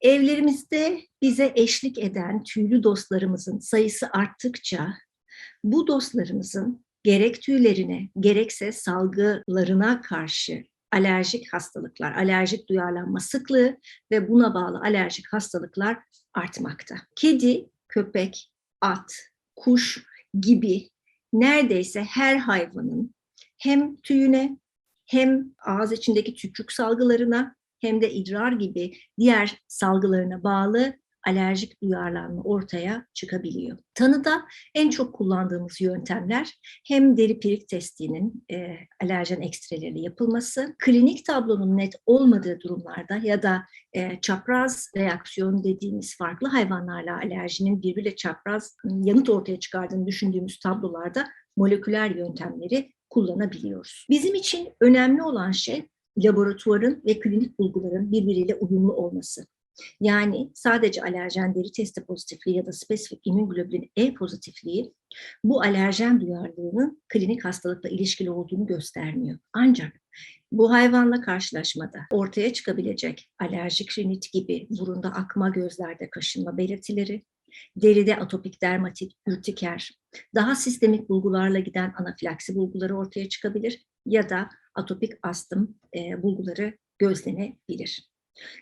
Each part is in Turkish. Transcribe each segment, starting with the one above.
Evlerimizde bize eşlik eden tüylü dostlarımızın sayısı arttıkça bu dostlarımızın gerek tüylerine gerekse salgılarına karşı alerjik hastalıklar, alerjik duyarlanma sıklığı ve buna bağlı alerjik hastalıklar artmakta. Kedi, köpek, at, kuş gibi neredeyse her hayvanın hem tüyüne hem ağız içindeki tükürük salgılarına hem de idrar gibi diğer salgılarına bağlı alerjik duyarlanma ortaya çıkabiliyor. Tanıda en çok kullandığımız yöntemler hem deri pirik testinin e, alerjen ekstreleriyle yapılması, klinik tablonun net olmadığı durumlarda ya da e, çapraz reaksiyon dediğimiz farklı hayvanlarla alerjinin birbiriyle çapraz yanıt ortaya çıkardığını düşündüğümüz tablolarda moleküler yöntemleri kullanabiliyoruz. Bizim için önemli olan şey laboratuvarın ve klinik bulguların birbiriyle uyumlu olması. Yani sadece alerjen deri testi pozitifliği ya da spesifik immünoglobulin E pozitifliği bu alerjen duyarlılığının klinik hastalıkla ilişkili olduğunu göstermiyor. Ancak bu hayvanla karşılaşmada ortaya çıkabilecek alerjik rinit gibi burunda akma, gözlerde kaşınma belirtileri, deride atopik dermatit, ürtiker, daha sistemik bulgularla giden anafilaksi bulguları ortaya çıkabilir ya da atopik astım e, bulguları gözlenebilir.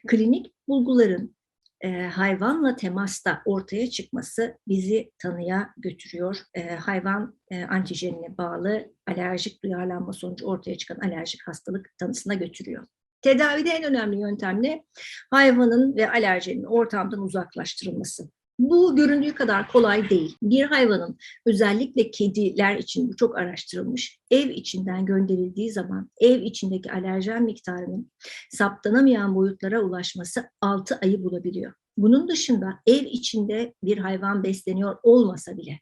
Klinik bulguların e, hayvanla temasta ortaya çıkması bizi tanıya götürüyor. E, hayvan e, antijenine bağlı alerjik duyarlanma sonucu ortaya çıkan alerjik hastalık tanısına götürüyor. Tedavide en önemli yöntem ne? Hayvanın ve alerjenin ortamdan uzaklaştırılması. Bu göründüğü kadar kolay değil. Bir hayvanın özellikle kediler için bu çok araştırılmış. Ev içinden gönderildiği zaman ev içindeki alerjen miktarının saptanamayan boyutlara ulaşması 6 ayı bulabiliyor. Bunun dışında ev içinde bir hayvan besleniyor olmasa bile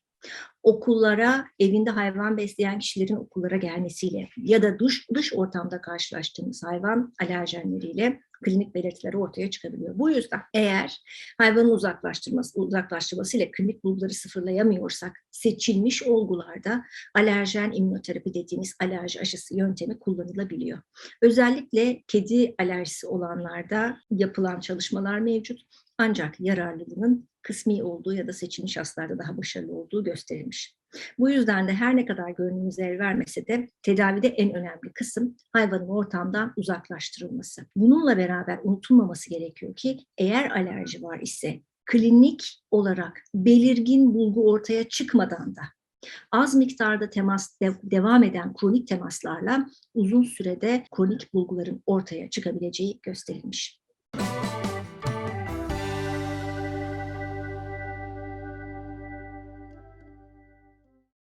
okullara, evinde hayvan besleyen kişilerin okullara gelmesiyle ya da dış, dış ortamda karşılaştığımız hayvan alerjenleriyle klinik belirtileri ortaya çıkabiliyor. Bu yüzden eğer hayvanın uzaklaştırması, uzaklaştırmasıyla klinik bulguları sıfırlayamıyorsak seçilmiş olgularda alerjen immünoterapi dediğimiz alerji aşısı yöntemi kullanılabiliyor. Özellikle kedi alerjisi olanlarda yapılan çalışmalar mevcut. Ancak yararlılığının kısmi olduğu ya da seçilmiş hastalarda daha başarılı olduğu gösterilmiş. Bu yüzden de her ne kadar gönlümüz el vermese de tedavide en önemli kısım hayvanın ortamdan uzaklaştırılması. Bununla beraber unutulmaması gerekiyor ki eğer alerji var ise klinik olarak belirgin bulgu ortaya çıkmadan da az miktarda temas de, devam eden kronik temaslarla uzun sürede kronik bulguların ortaya çıkabileceği gösterilmiş.